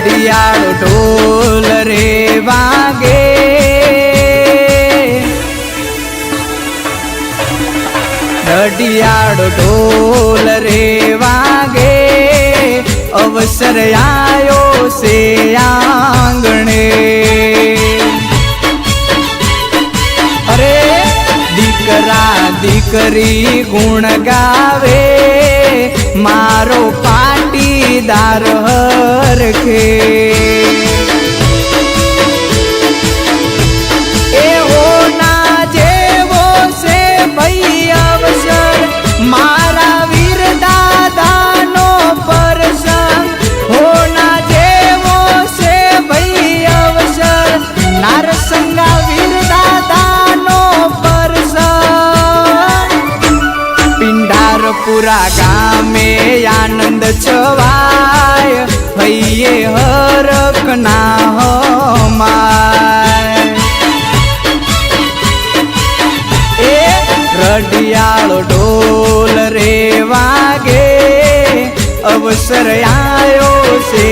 રડિયાળો ઢોલ રે વાગે. રડિયાળો ઢોલ રે વાગે. અવસર આયો સે આંગણે. અરે દીકરા દીકરી ગુણ ગાવે. મારો પાટીદાર હરખે એવો ના જેવો છે ભઈ અવસર, મારા વીર દાદાનો પરસંગ હો ના જેવો છે ભઈ અવસર, નારસંગા વીર દાદાનો પરસંગ પિંડારપુરા ગામે આનંદ છવાય હૈયે હરક ના હમાય એ રડિયાળો ઢોલ રે વાગે અવસર આયો છે